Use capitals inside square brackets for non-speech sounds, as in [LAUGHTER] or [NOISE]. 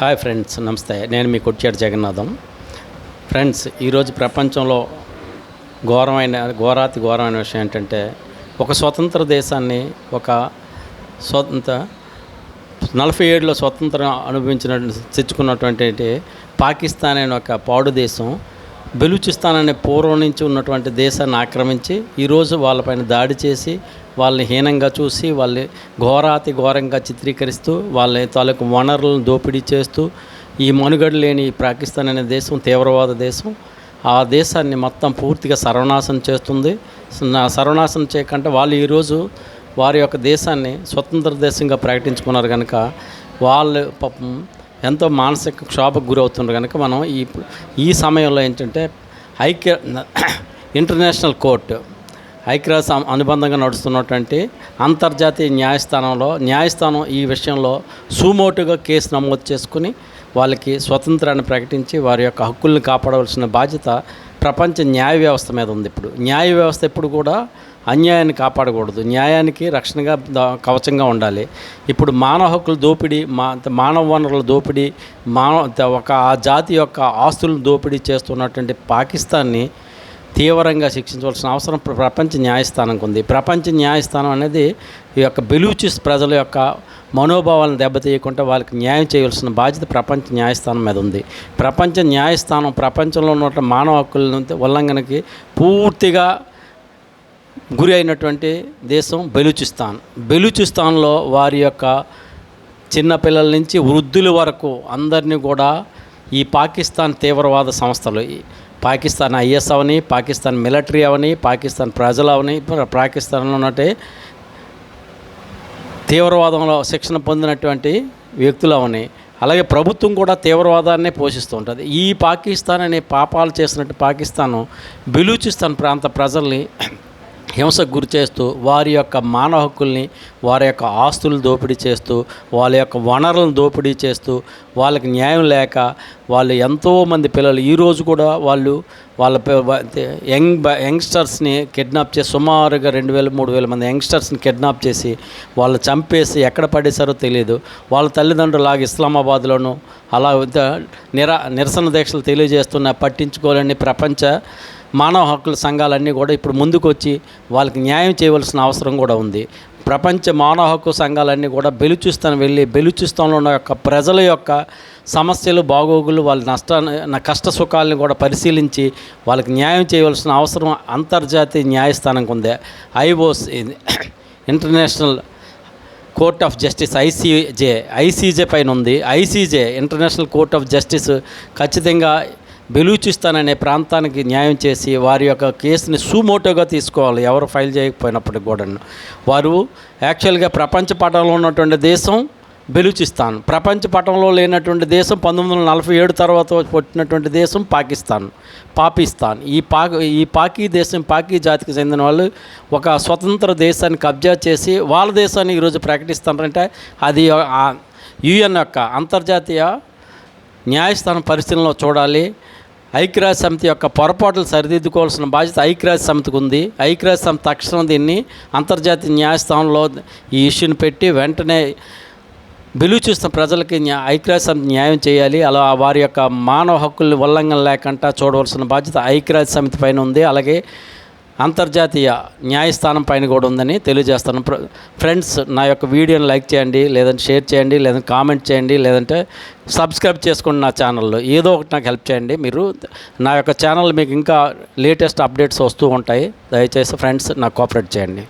Hi friends నమస్తే. నేను మీ కొట్టాడు జగన్నాథం. ఫ్రెండ్స్ ఈరోజు ప్రపంచంలో ఘోరమైన ఘోరాతి ఘోరమైన విషయం ఏంటంటే ఒక స్వతంత్ర దేశాన్ని ఒక స్వతంత్ర నలభై ఏడులో స్వతంత్రం అనుభవించిన తెచ్చుకున్నటువంటి పాకిస్తాన్ అనే ఒక పాడు దేశం బెలూచిస్తాన్ అనే పూర్వం నుంచి ఉన్నటువంటి దేశాన్ని ఆక్రమించి ఈరోజు వాళ్ళపైన దాడి చేసి వాళ్ళని హీనంగా చూసి వాళ్ళని ఘోరాతి ఘోరంగా చిత్రీకరిస్తూ వాళ్ళ తాలూకు వనరులను దోపిడీ చేస్తూ ఈ మనుగడ లేని ఈ పాకిస్తాన్ అనే దేశం తీవ్రవాద దేశం ఆ దేశాన్ని మొత్తం పూర్తిగా సర్వనాశనం చేస్తుంది. సర్వనాశనం చేయకుండా వాళ్ళు ఈరోజు వారి యొక్క దేశాన్ని స్వతంత్ర దేశంగా ప్రకటించుకున్నారు కనుక వాళ్ళు పాపం ఎంతో మానసిక క్షోభకు గురవుతుండ్రు కనుక మనం ఈ ఈ సమయంలో ఏంటంటే ఐక్య [CLEARS THROAT] ఇంటర్నేషనల్ కోర్టు ఐక్యరాజ్య అనుబంధంగా నడుస్తున్నటువంటి అంతర్జాతీయ న్యాయస్థానంలో న్యాయస్థానం ఈ విషయంలో సుమోటుగా కేసు నమోదు చేసుకుని వాళ్ళకి స్వతంత్రాన్ని ప్రకటించి వారి యొక్క హక్కుల్ని కాపాడవలసిన బాధ్యత ప్రపంచ న్యాయ వ్యవస్థ మీద ఉంది ఇప్పుడు. న్యాయ వ్యవస్థ ఎప్పుడు కూడా అన్యాయాన్ని కాపాడకూడదు. న్యాయానికి రక్షణగా కవచంగా ఉండాలి. ఇప్పుడు మానవ హక్కుల దోపిడీ మా మానవ వనరుల దోపిడీ మానవ ఒక ఆ జాతి యొక్క ఆస్తులను దోపిడీ చేస్తున్నటువంటి పాకిస్తాన్ని తీవ్రంగా శిక్షించవలసిన అవసరం ప్రపంచ న్యాయస్థానంకు ఉంది. ప్రపంచ న్యాయస్థానం అనేది ఈ యొక్క బెలూచిస్ ప్రజల యొక్క మనోభావాలను దెబ్బతీయకుండా వాళ్ళకి న్యాయం చేయవలసిన బాధ్యత ప్రపంచ న్యాయస్థానం మీద ఉంది. ప్రపంచ న్యాయస్థానం ప్రపంచంలో ఉన్న మానవ హక్కుల ఉల్లంఘనకి పూర్తిగా గురి అయినటువంటి దేశం బెలూచిస్తాన్. బెలూచిస్తాన్లో వారి యొక్క చిన్నపిల్లల నుంచి వృద్ధుల వరకు అందరినీ కూడా ఈ పాకిస్తాన్ తీవ్రవాద సంస్థలు పాకిస్తాన్ ఐఎస్ అవని పాకిస్తాన్ మిలిటరీ అవని పాకిస్తాన్ ప్రజలు అవని పాకిస్తాన్లో ఉన్నట్టే తీవ్రవాదంలో శిక్షణ పొందినటువంటి వ్యక్తులు అవని అలాగే ప్రభుత్వం కూడా తీవ్రవాదాన్ని పోషిస్తూ ఉంటుంది. ఈ పాకిస్తాన్ అనే పాపాలు చేసినట్టు పాకిస్తాను బెలూచిస్తాన్ ప్రాంత ప్రజల్ని హింసకు గురి చేస్తూ వారి యొక్క మానవ హక్కుల్ని వారి యొక్క ఆస్తులను దోపిడీ చేస్తూ వాళ్ళ యొక్క వనరులను దోపిడీ చేస్తూ వాళ్ళకి న్యాయం లేక వాళ్ళు ఎంతోమంది పిల్లలు ఈరోజు కూడా వాళ్ళు వాళ్ళ యంగ్ యంగ్స్టర్స్ని కిడ్నాప్ చేసి సుమారుగా రెండు వేల మూడు వేల మంది యంగ్స్టర్స్ని కిడ్నాప్ చేసి వాళ్ళు చంపేసి ఎక్కడ పడేశారో తెలియదు. వాళ్ళ తల్లిదండ్రులు లాగా ఇస్లామాబాద్లోనూ అలా నిరా నిరసన దీక్షలు తెలియజేస్తున్న పట్టించుకోలేని ప్రపంచ మానవ హక్కుల సంఘాలన్నీ కూడా ఇప్పుడు ముందుకు వచ్చి వాళ్ళకి న్యాయం చేయవలసిన అవసరం కూడా ఉంది. ప్రపంచ మానవ హక్కు సంఘాలన్నీ కూడా బెలుచిస్తాన్ వెళ్ళి బెలుచిస్తాన్లో ఉన్న యొక్క ప్రజల యొక్క సమస్యలు బాగోగులు వాళ్ళ నష్టాన్ని కష్ట సుఖాలను కూడా పరిశీలించి వాళ్ళకి న్యాయం చేయవలసిన అవసరం అంతర్జాతీయ న్యాయస్థానంకి ఉంది. ఐఓస్ international court of justice ICJ ICJ పైన ఉంది. ICJ international court of justice ఖచ్చితంగా బెలూచిస్తాన్ అనే ప్రాంతానికి న్యాయం చేసి వారి యొక్క కేసుని సుమోటోగా తీసుకోవాలి. ఎవరు ఫైల్ చేయకపోయినప్పటికి కూడా వారు యాక్చువల్గా ప్రపంచ పటంలో ఉన్నటువంటి దేశం బెలూచిస్తాన్. ప్రపంచ పటంలో లేనటువంటి దేశం పంతొమ్మిది వందల నలభై ఏడు తర్వాత పుట్టినటువంటి దేశం పాకిస్తాన్. పాకిస్తాన్. ఈ పాక్ ఈ పాకీ దేశం పాకీ జాతికి చెందిన వాళ్ళు ఒక స్వతంత్ర దేశాన్ని కబ్జా చేసి వాళ్ళ దేశాన్ని ఈరోజు ప్రకటిస్తారంటే. అది యుఎన్ యొక్క అంతర్జాతీయ న్యాయస్థానం పరిశీలనలో చూడాలి. ఐక్యరాజ్య సమితి యొక్క పొరపాట్లు సరిదిద్దుకోవాల్సిన బాధ్యత ఐక్యరాజ్య సమితికి ఉంది. ఐక్యరాజ్య సమితి తక్షణం దీన్ని అంతర్జాతీయ న్యాయస్థానంలో ఈ ఇష్యూని పెట్టి వెంటనే బెలూచిస్తున్న ప్రజలకి న్యా ఐక్యరాజ్య సమితి న్యాయం చేయాలి. అలా వారి యొక్క మానవ హక్కుల్ని ఉల్లంఘన లేకుండా చూడవలసిన బాధ్యత ఐక్యరాజ్య సమితి పైన ఉంది. అలాగే అంతర్జాతీయ న్యాయస్థానం పైన కూడా ఉందని తెలియజేస్తాను. ఫ్రెండ్స్ నా యొక్క వీడియోని లైక్ చేయండి లేదంటే షేర్ చేయండి లేదంటే కామెంట్ చేయండి లేదంటే సబ్స్క్రైబ్ చేసుకోండి నా ఛానల్లో ఏదో ఒకటి నాకు హెల్ప్ చేయండి. మీరు నా యొక్క ఛానల్ మీకు ఇంకా లేటెస్ట్ అప్డేట్స్ వస్తూ ఉంటాయి. దయచేసి ఫ్రెండ్స్ నాకు కోఆపరేట్ చేయండి.